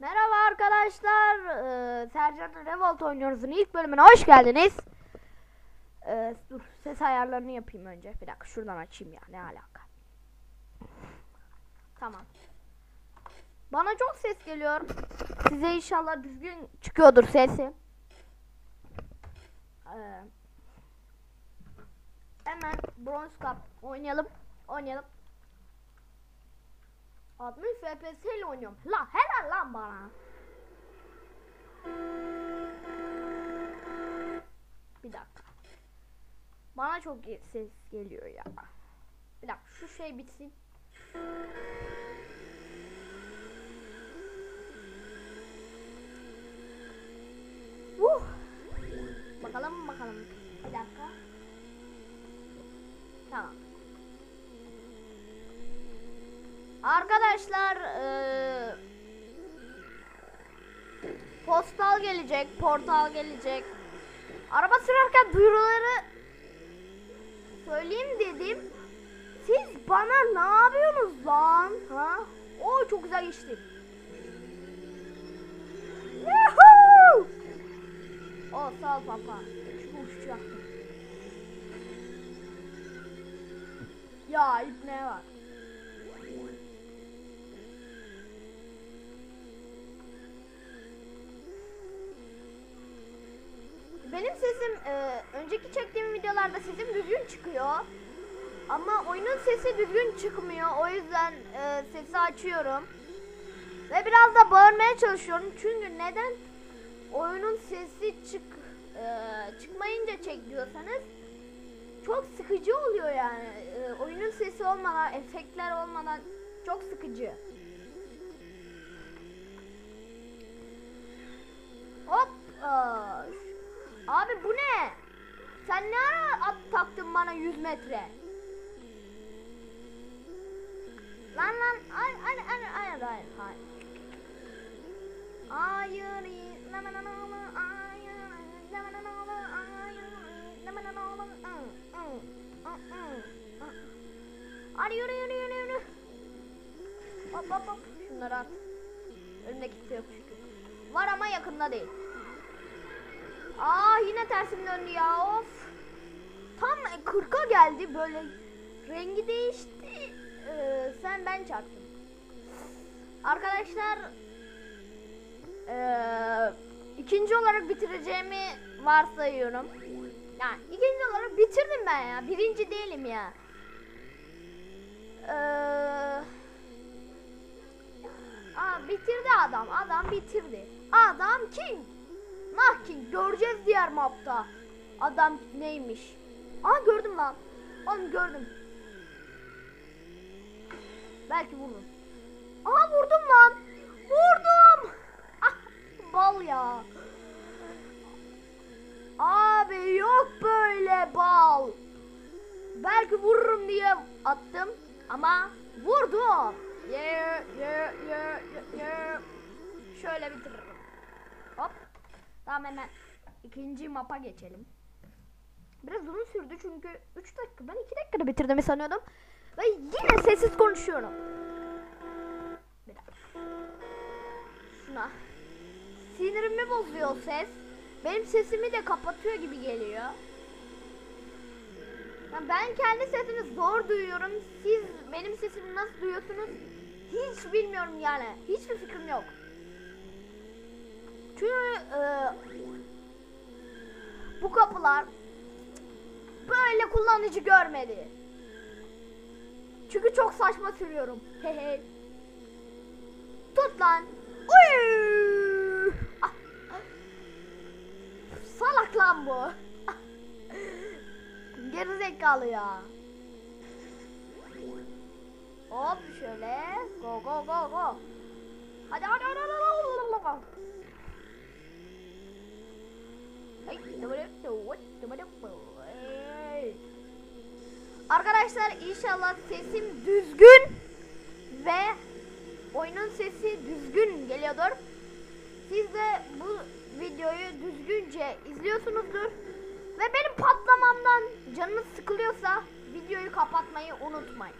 Merhaba arkadaşlar. Ee, Sercan Revolt oynuyoruz'un ilk bölümüne hoş geldiniz. Ee, dur ses ayarlarını yapayım önce. Bir dakika şuradan açayım ya. Ne alaka? Tamam. Bana çok ses geliyor. Size inşallah düzgün çıkıyordur sesi. Ee, hemen Bronze Cup oynayalım. Oynayalım. 60 FPS ile oynuyorum. La helal lan bana. Bir dakika. Bana çok ses geliyor ya. Bir dakika şu şey bitsin. Uh. Bakalım bakalım. Bir dakika. Tamam. Arkadaşlar eee, postal gelecek, portal gelecek. Araba sürerken duyuruları söyleyeyim dedim. Siz bana ne yapıyorsunuz lan? Ha? O çok güzel geçti. Yuhuu! O sağ ol papa. Şu uçacaktım. Ya ipne var. Benim sesim e, önceki çektiğim videolarda sesim düzgün çıkıyor. Ama oyunun sesi düzgün çıkmıyor. O yüzden e, sesi açıyorum. Ve biraz da bağırmaya çalışıyorum. Çünkü neden? Oyunun sesi çık e, çıkmayınca çek diyorsanız çok sıkıcı oluyor yani. E, oyunun sesi olmadan, efektler olmadan çok sıkıcı. Hop. ş- Abi bu ne? Sen ne ara at taktın bana 100 metre? Lan lan ay ay ay ay ay ay. Hayır. Hadi yürü yürü yürü yürü. Hop hop hop. Şunları at. Önümde kimse yok çünkü. Var ama yakında değil. Aa yine tersim döndü ya of. Tam 40'a geldi böyle rengi değişti. Ee, sen ben çarptım. Arkadaşlar ee, ikinci olarak bitireceğimi varsayıyorum. Yani ikinci olarak bitirdim ben ya. Birinci değilim ya. Ee, aa, bitirdi adam. Adam bitirdi. Adam king. Nah king. Göreceğiz diğer mapta. Adam neymiş. Aa gördüm lan. Oğlum gördüm. Belki vururum. Aha vurdum lan. Vurdum. Ah, bal ya. Abi yok böyle bal. Belki vururum diye attım ama vurdum. Yeah, yeah, yeah, yeah. Şöyle bitiririm. Hop. Tamam hemen ikinci mapa geçelim. Biraz uzun sürdü çünkü 3 dakika ben 2 dakikada bitirdiğimi sanıyordum. Ve yine sessiz konuşuyorum. Bir. Şuna. Sinirimi bozuyor ses. Benim sesimi de kapatıyor gibi geliyor. Ya ben kendi sesimi zor duyuyorum. Siz benim sesimi nasıl duyuyorsunuz? Hiç bilmiyorum yani. Hiçbir fikrim yok. Çünkü e, bu kapılar böyle kullanıcı görmedi. Çünkü çok saçma sürüyorum. Hehe. Tut lan. Uy! Ah, ah. Salak lan bu. Ah. Gerizekalı ya. Hop şöyle. Go go go go. Hadi hadi hadi. hadi, Arkadaşlar inşallah sesim düzgün ve oyunun sesi düzgün geliyordur. Siz de bu videoyu düzgünce izliyorsunuzdur. Ve benim patlamamdan canınız sıkılıyorsa videoyu kapatmayı unutmayın.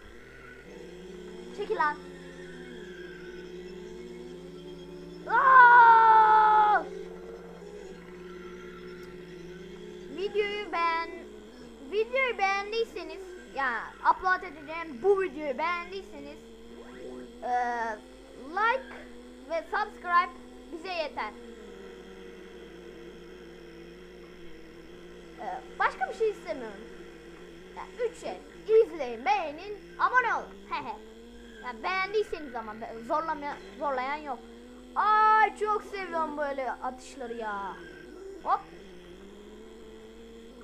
Çekil lan. Yani upload edeceğim bu videoyu beğendiyseniz eee, like ve subscribe bize yeter. Eee, başka bir şey istemiyorum. Yani üç şey. İzleyin, beğenin, abone olun. Hehe. yani beğendiyseniz ama zorlamayan, zorlayan yok. Ay çok seviyorum böyle atışları ya. Hop.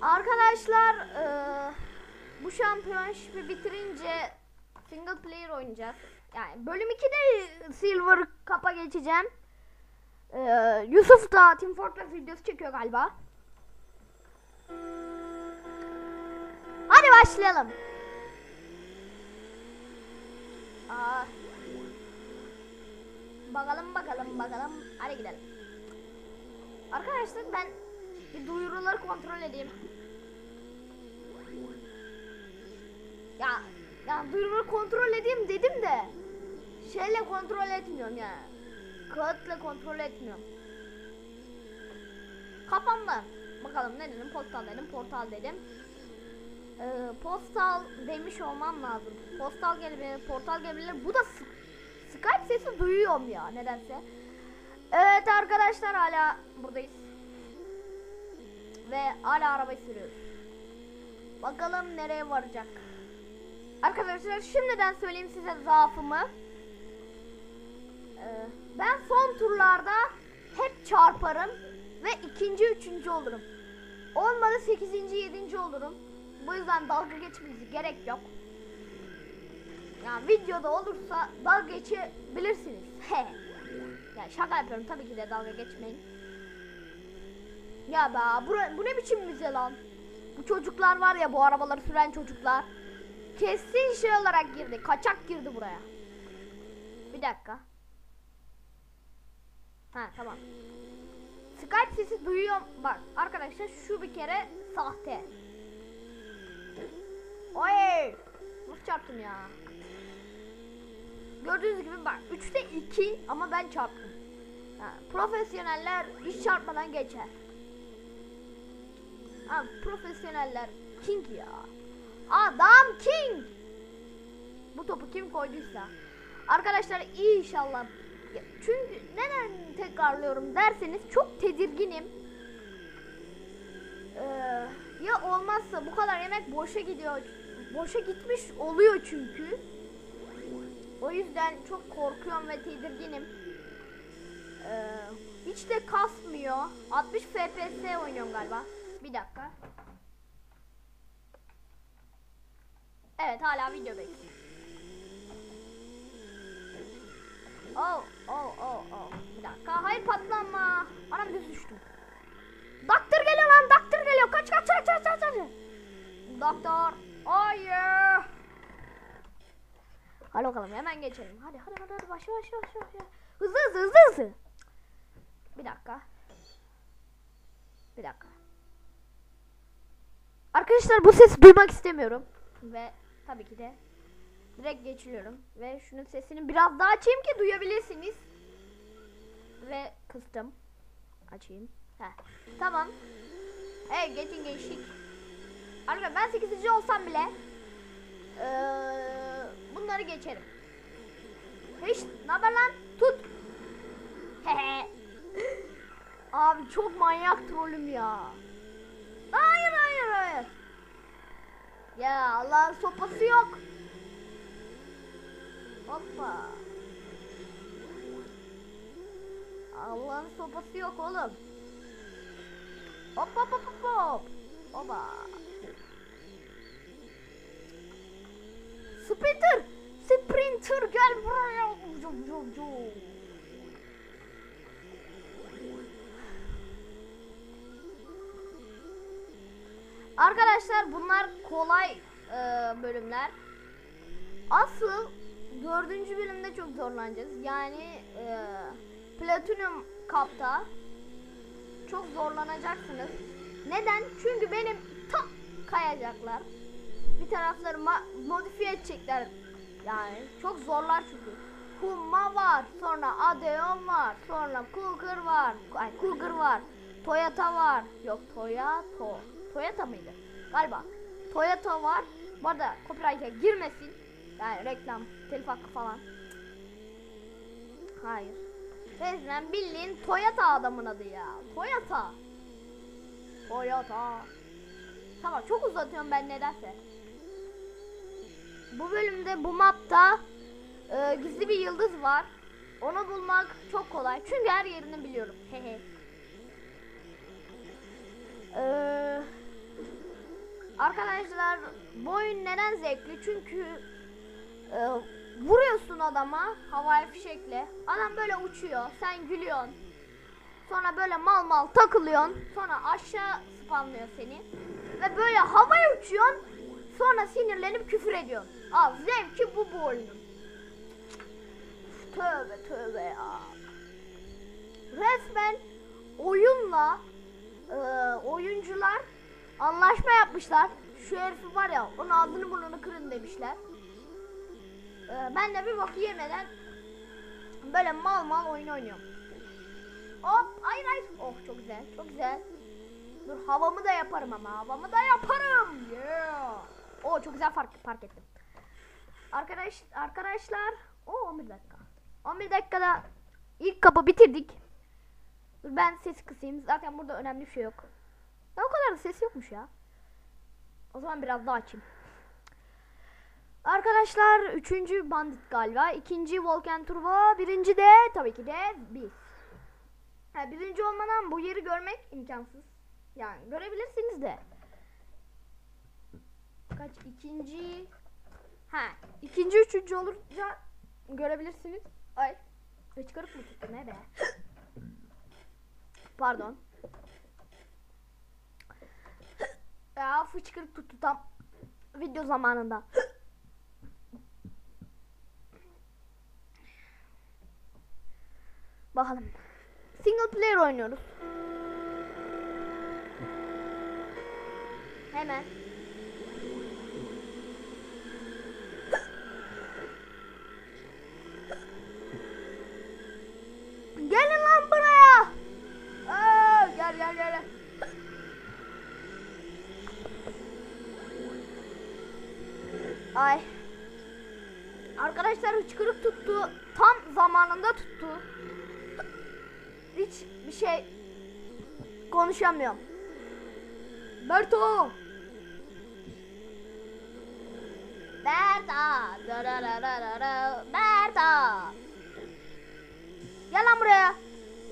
Arkadaşlar eee, bu şampiyonşipi bitirince single player oynayacağız. Yani bölüm 2'de Silver Cup'a geçeceğim. Eee, Yusuf da Team Fortress videosu çekiyor galiba. Hadi başlayalım. Aa. Bakalım bakalım bakalım. Hadi gidelim. Arkadaşlar ben bir duyuruları kontrol edeyim. Ya ya duyuruları kontrol edeyim dedim de şeyle kontrol etmiyorum ya. Kağıtla kontrol etmiyorum. Kafamda. Bakalım ne dedim? Postal dedim, portal dedim. Ee, postal demiş olmam lazım. Postal gelebilir, portal gelebilir. Bu da Sk- Skype sesi duyuyorum ya nedense. Evet arkadaşlar hala buradayız. Ve hala arabayı sürüyoruz. Bakalım nereye varacak. Arkadaşlar şimdiden söyleyeyim size zaafımı. Ee, ben son turlarda hep çarparım ve ikinci, üçüncü olurum. Olmadı sekizinci, yedinci olurum. Bu yüzden dalga geçmenize gerek yok. Yani videoda olursa dalga geçebilirsiniz. He. Ya şaka yapıyorum tabii ki de dalga geçmeyin. Ya be bu, bu ne biçim müze lan? Bu çocuklar var ya bu arabaları süren çocuklar. Kesin şey olarak girdi. Kaçak girdi buraya. Bir dakika. Ha tamam. Skype sesi duyuyor. Bak arkadaşlar şu bir kere sahte. Oy! Nasıl çarptım ya? Gördüğünüz gibi bak 3'te 2 ama ben çarptım. Ha, profesyoneller hiç çarpmadan geçer. Ha, profesyoneller king ya. Adam king. Bu topu kim koyduysa. Arkadaşlar inşallah. Çünkü neden tekrarlıyorum derseniz çok tedirginim. Ee, ya olmazsa bu kadar yemek boşa gidiyor. Boşa gitmiş oluyor çünkü. O yüzden çok korkuyorum ve tedirginim. Ee, hiç de kasmıyor. 60 FPS oynuyorum galiba. Bir dakika. Evet hala videodayız. Oh oh oh oh. Bir dakika. Hayır patlanma. Anam düz düştüm. Doktor geliyor lan. Doktor geliyor. Kaç kaç kaç kaç kaç. kaç. Doktor. Hayır. Hadi bakalım hemen geçelim. Hadi hadi hadi, hadi. başla başla başla. başla. Hızlı hızlı hızlı hızlı. Bir dakika. Bir dakika. Arkadaşlar bu sesi duymak istemiyorum. Ve tabii ki de direkt geçiyorum. Ve şunun sesini biraz daha açayım ki duyabilirsiniz. Ve kıstım. Açayım. Heh. Tamam. Hey geçin geçtik. Arkadaşlar ben 8. olsam bile eee, bunları geçerim. Hiç ne haber lan? Tut. Abi çok manyak trollüm ya. Hayır hayır hayır. Ya Allah'ın sopası yok. Hoppa. Allah'ın sopası yok oğlum. Hop hop hop hop hop. Hopa. Sprinter. Sprinter gel buraya. Cum, cum, cum. Arkadaşlar bunlar kolay e, bölümler. Asıl dördüncü bölümde çok zorlanacağız. Yani e, Platinum Cup'ta çok zorlanacaksınız. Neden? Çünkü benim tam kayacaklar. Bir tarafları modifiye edecekler. Yani çok zorlar çünkü. Humma var, sonra Adeon var, sonra Cougar var, ay Cougar var, Toyota var, yok Toyota, Toyota mıydı? Galiba. Toyota var, Bu arada copyright'e girmesin. Yani reklam, telif hakkı falan. Hayır. Resmen bildiğin Toyota adamın adı ya. Toyota. Toyota. Tamam çok uzatıyorum ben nedense. Bu bölümde bu mapta e, gizli bir yıldız var. Onu bulmak çok kolay. Çünkü her yerini biliyorum. Hehe. Eee Arkadaşlar bu oyun neden zevkli? Çünkü e, vuruyorsun adama havai fişekle. Adam böyle uçuyor. Sen gülüyorsun. Sonra böyle mal mal takılıyorsun. Sonra aşağı spamlıyor seni. Ve böyle havaya uçuyorsun. Sonra sinirlenip küfür ediyorsun. Al zevki bu bu oyunun. Tövbe tövbe ya. Resmen oyunla e, oyuncular anlaşma yapmışlar. Şu herifi var ya onun ağzını burnunu kırın demişler. E, ben de bir bak yemeden böyle mal mal oyun oynuyorum. Hop hayır hayır. Oh çok güzel çok güzel. Dur havamı da yaparım ama havamı da yaparım. Yeah. Oh çok güzel fark, fark ettim. Arkadaş arkadaşlar. O 11 dakika. 11 dakikada ilk kapı bitirdik. Dur ben ses kısayım. Zaten burada önemli bir şey yok. Ya o kadar da ses yokmuş ya. O zaman biraz daha açayım. Arkadaşlar üçüncü bandit galiba. ikinci Volkan Turbo. Birinci de tabii ki de biz. Ha, birinci olmadan bu yeri görmek imkansız. Yani görebilirsiniz de. Kaç ikinci Ha ikinci üçüncü olunca görebilirsiniz. Ay hıçkırık mı tuttu ne be? Pardon. Ya fıçkırık tuttu tam video zamanında. Bakalım. Single player oynuyoruz. Hemen. Gelin lan buraya. Aa, gel gel gel. gel. Ay. Arkadaşlar hıçkırık tuttu. Tam zamanında tuttu. Hiç bir şey konuşamıyorum. Berto. Berta. Berta. Gel lan buraya.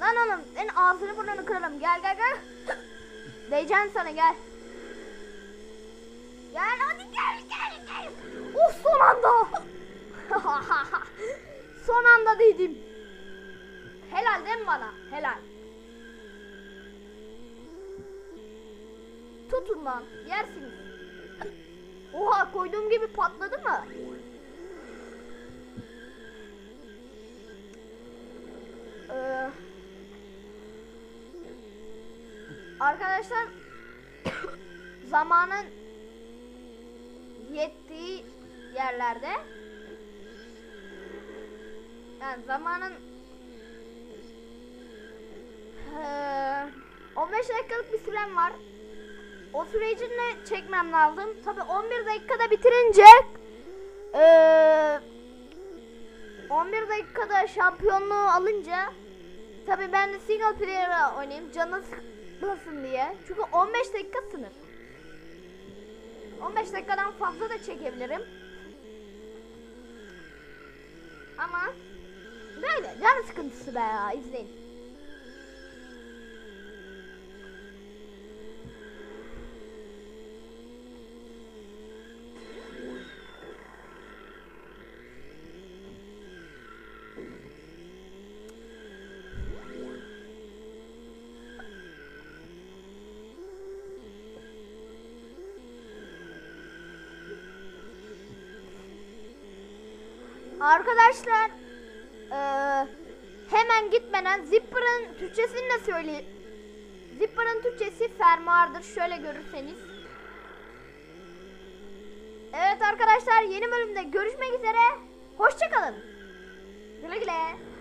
Lan oğlum senin ağzını burnunu kırarım. Gel gel gel. Diyeceğim sana gel. Gel hadi gel gel dedim. Helal değil mi bana? Helal. Tutun lan. Yersiniz. Oha koyduğum gibi patladı mı? Ee, arkadaşlar zamanın yettiği yerlerde yani zamanın eee, 15 dakikalık bir sürem var. O sürecini çekmem lazım. Tabi 11 dakikada bitirince eee 11 dakikada şampiyonluğu alınca tabi ben de single player'a oynayayım canı sıkmasın diye. Çünkü 15 dakika sınır. 15 dakikadan fazla da çekebilirim. Ama böyle can sıkıntısı be ya izleyin. Arkadaşlar eee, hemen gitmeden Zipper'ın Türkçesini de söyleyeyim. Zipper'ın Türkçesi fermuardır. Şöyle görürseniz. Evet arkadaşlar yeni bölümde görüşmek üzere. Hoşçakalın. Güle güle.